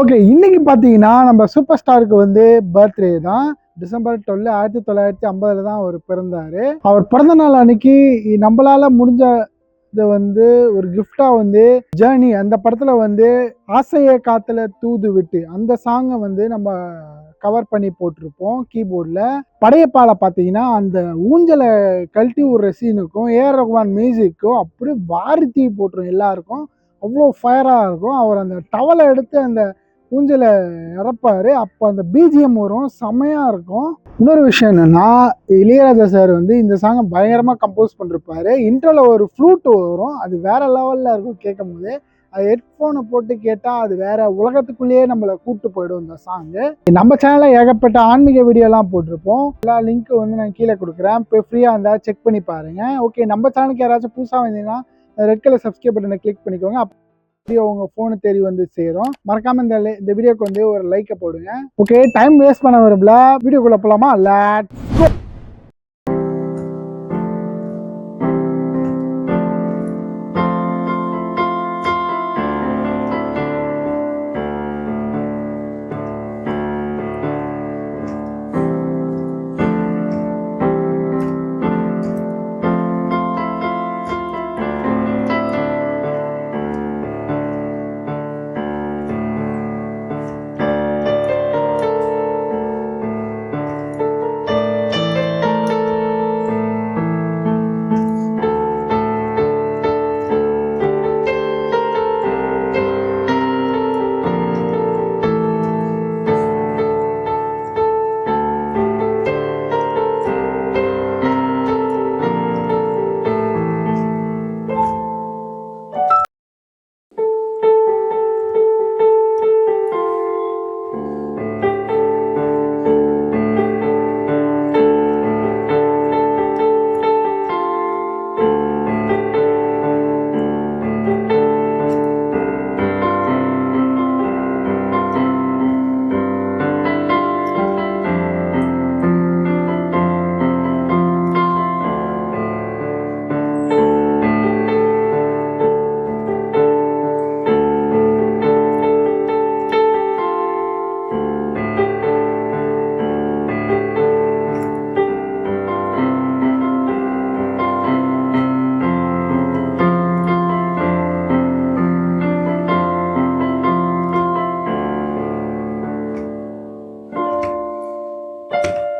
Okay இன்னைக்கு பார்த்தீங்கன்னா நம்ம சூப்பர் ஸ்டாருக்கு வந்து பர்த்டே தான். டிசம்பர் டுவெல் ஆயிரத்தி தொள்ளாயிரத்தி ஐம்பதுல தான் அவர் பிறந்தார். அவர் பிறந்த நாள் அன்னைக்கு நம்மளால் முடிஞ்ச இதை வந்து ஒரு கிஃப்டாக வந்து ஜேர்னி அந்த படத்தில் வந்து ஆசைய காத்துல தூது விட்டு அந்த சாங்கை வந்து நம்ம கவர் பண்ணி போட்டிருப்போம் கீபோர்டில் படையப்பால பார்த்தீங்கன்னா அந்த ஊஞ்சலை கழட்டி விடுற சீனுக்கும் ஏஆர் ரகுமான் மியூசிக்கும் அப்படியே வாரி தீ போட்டுரும் எல்லாருக்கும். அவ்வளோ ஃபயராக இருக்கும். அவர் அந்த டவலை எடுத்து அந்த ஊஞ்சலை இறப்பாரு. அப்போ அந்த பிஜிஎம் வரும். செமையாக இருக்கும். இன்னொரு விஷயம் என்னன்னா இளையராஜா சார் வந்து இந்த சாங்கை பயங்கரமாக கம்போஸ் பண்ணிருப்பாரு. இன்ட்ரோவில் ஒரு ஃப்ளூட் வரும். அது வேறு லெவலில் இருக்கும் கேட்கும் போது அது ஹெட்ஃபோனை போட்டு கேட்டால் அது வேற உலகத்துக்குள்ளேயே நம்மளை கூப்பிட்டு போயிடும் இந்த சாங்கு நம்ம சேனலில் ஏகப்பட்ட ஆன்மீக வீடியோலாம் போட்டிருப்போம். எல்லா லிங்க்கு வந்து நான் கீழே கொடுக்குறேன். இப்போ ஃப்ரீயாக இருந்தால் செக் பண்ணி பாருங்க. ஓகே நம்ம சேனலுக்கு யாராச்சும் புதுசாக வந்தீங்கன்னா ரெட் கலர் சப்ஸ்கிரைப் பட்டனை கிளிக் பண்ணிக்கோங்க. வீடியோ உங்கள் ஃபோனு தேடி வந்து சேரும். மறக்காம இந்த இந்த வீடியோக்கு வந்து ஒரு லைக்கை போடுங்க. ஓகே டைம் வேஸ்ட் பண்ண விரும்பல. வீடியோக்குள்ள போலாமா? லேட்